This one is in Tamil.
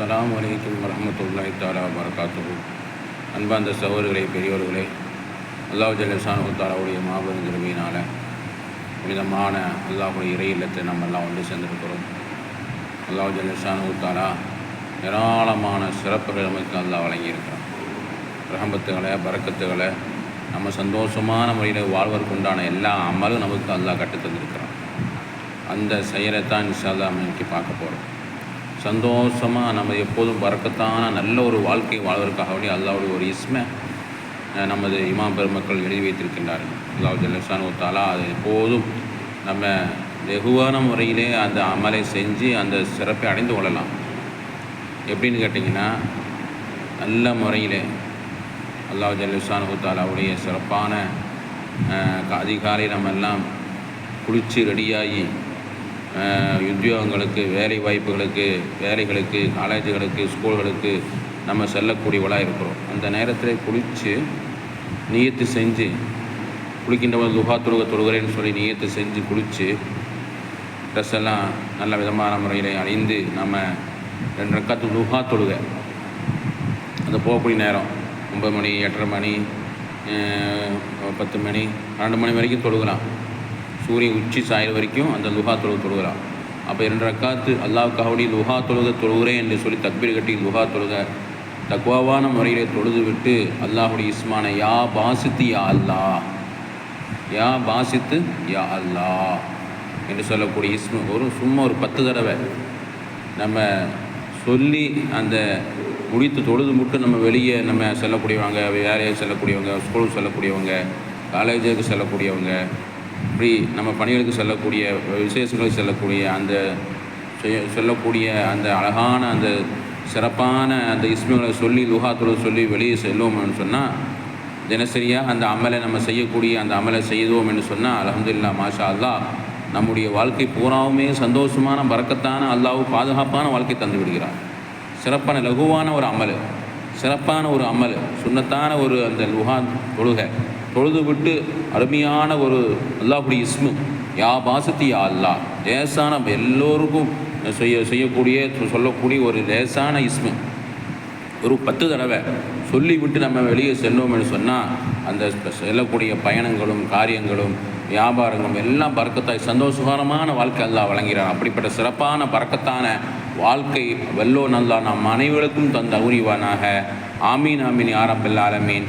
அஸ்லாம் வலைக்கம் வரமத்துல்லாஹி தாலா வரகாத்து அன்பார்ந்த சகோதரர்களே பெரியோர்களே அல்லாஹ் ஜல்லஷானு தாலாவுடைய மாபெரும் கிருமையினால் புனிதமான அல்லாஹுடைய இறை இல்லத்தை நம்ம எல்லாம் ஒன்று சேர்ந்திருக்கிறோம். அல்லாஹ் ஜல்லஷானு தாலா ஏராளமான சிறப்புகள் நமக்கு அல்லாஹ் வழங்கியிருக்கிறான். ரஹமத்துகளை பறக்கத்துகளை நம்ம சந்தோஷமான முறையில் வாழ்வதற்குண்டான எல்லா அமலும் நமக்கு அல்லாஹ் கற்றுத் தந்திருக்கிறான் அந்த செயலை தான் இன்ஷால்லா நம்ம இன்னைக்கு பார்க்க போகிறோம் சந்தோஷமாக நம்ம எப்போதும் பறக்கத்தான நல்ல ஒரு வாழ்க்கை வாழ்வதற்காக வேண்டிய அல்லாவுடைய ஒரு இஸ்மை நமது இமாம் பெருமக்கள் எழுதி வைத்திருக்கின்றார்கள். அல்லாஹ் ஜல்லஷானு தாலா அது எப்போதும் நம்ம வெகுவான முறையிலே அந்த அமலை செஞ்சு அந்த சிறப்பை அடைந்து கொள்ளலாம். எப்படின்னு கேட்டிங்கன்னா நல்ல முறையிலே அல்லாஹ் ஜல்லுசானு தாலாவுடைய சிறப்பான அதிகாலை நம்ம எல்லாம் குளித்து ரெடியாகி உத்தியோகங்களுக்கு வேலை வாய்ப்புகளுக்கு வேலைகளுக்கு காலேஜுகளுக்கு ஸ்கூல்களுக்கு நம்ம செல்லக்கூடியவளாக இருக்கிறோம். அந்த நேரத்தில் குளித்து நீயத்து செஞ்சு குளிக்கின்றவன் துகா தொழுக தொழுகிறேன்னு சொல்லி நீயத்து செஞ்சு குளித்து ட்ரெஸ் எல்லாம் நல்ல விதமான முறையில் அணிந்து நம்ம ரெண்டு ரக்காத்து துகா தொழுக. அந்த போகக்கூடிய நேரம் ஒம்பது மணி எட்டரை மணி பத்து மணி பன்னெண்டு மணி வரைக்கும் தொழுகலாம். சூரியன் உச்சி சாயல் வரைக்கும் அந்த லுஹா தொழுக தொழுகிறான். அப்போ இரண்டு ரக்காத்து அல்லாவுக்காகடி லுஹா தொழுக தொழுகிறேன் என்று சொல்லி தக்பீர் கட்டி லுஹா தொழுக. தக்வாவான முறையிலே தொழுது விட்டு அல்லாஹுடைய இஸ்மான யா பாசித்து யா அல்லாஹ் யா பாசித்து யா அல்லாஹ் என்று சொல்லக்கூடிய இஸ்மு ஒரு சும்மா ஒரு பத்து தடவை நம்ம சொல்லி அந்த முடித்து தொழுது மட்டும் நம்ம வெளியே நம்ம செல்லக்கூடியவங்க வேலையை செல்லக்கூடியவங்க ஸ்கூலுக்கு செல்லக்கூடியவங்க காலேஜுக்கு செல்லக்கூடியவங்க இப்படி நம்ம பணிகளுக்கு செல்லக்கூடிய விசேஷங்களுக்கு செல்லக்கூடிய அந்த சொல்லக்கூடிய அந்த அழகான அந்த சிறப்பான அந்த இஸ்முகளை சொல்லி லுகாத்தோடு சொல்லி வெளியே செல்வோம்னு சொன்னால் தினசரியாக அந்த அமலை நம்ம செய்யக்கூடிய அந்த அமலை செய்தோம் என்று சொன்னால் அலமதுல்லா மாஷா அல்லாஹ் நம்முடைய வாழ்க்கை பூராவுமே சந்தோஷமான பறக்கத்தான அல்லாஹ் பாதுகாப்பான வாழ்க்கை தந்து விடுகிறார். சிறப்பான லகுவான ஒரு அமல் சிறப்பான ஒரு அமல் சுண்ணத்தான ஒரு அந்த லுகா தொழுகை. தொழுது விட்டு அருமையான ஒரு அல்லாஹுடைய இஸ்மு. யா பாசத்தி யா அல்லாஹ். லேசான எல்லோருக்கும் செய்ய செய்யக்கூடிய சொல்லக்கூடிய ஒரு லேசான இஸ்மு. ஒரு பத்து தடவை சொல்லிவிட்டு நம்ம வெளியே செல்லோம்னு சொன்னால் அந்த செல்லக்கூடிய பயணங்களும் காரியங்களும் வியாபாரங்களும் எல்லாம் பறக்கத்தாய் சந்தோஷகரமான வாழ்க்கை அல்லாஹ் வழங்கிறான் அப்படிப்பட்ட சிறப்பான பறக்கத்தான வாழ்க்கை வெல்லோ நல்லா நம் அனைவருக்கும் தந்த உரிவானாக ஆமீன் ஆமீன் யா ஆலமீன்.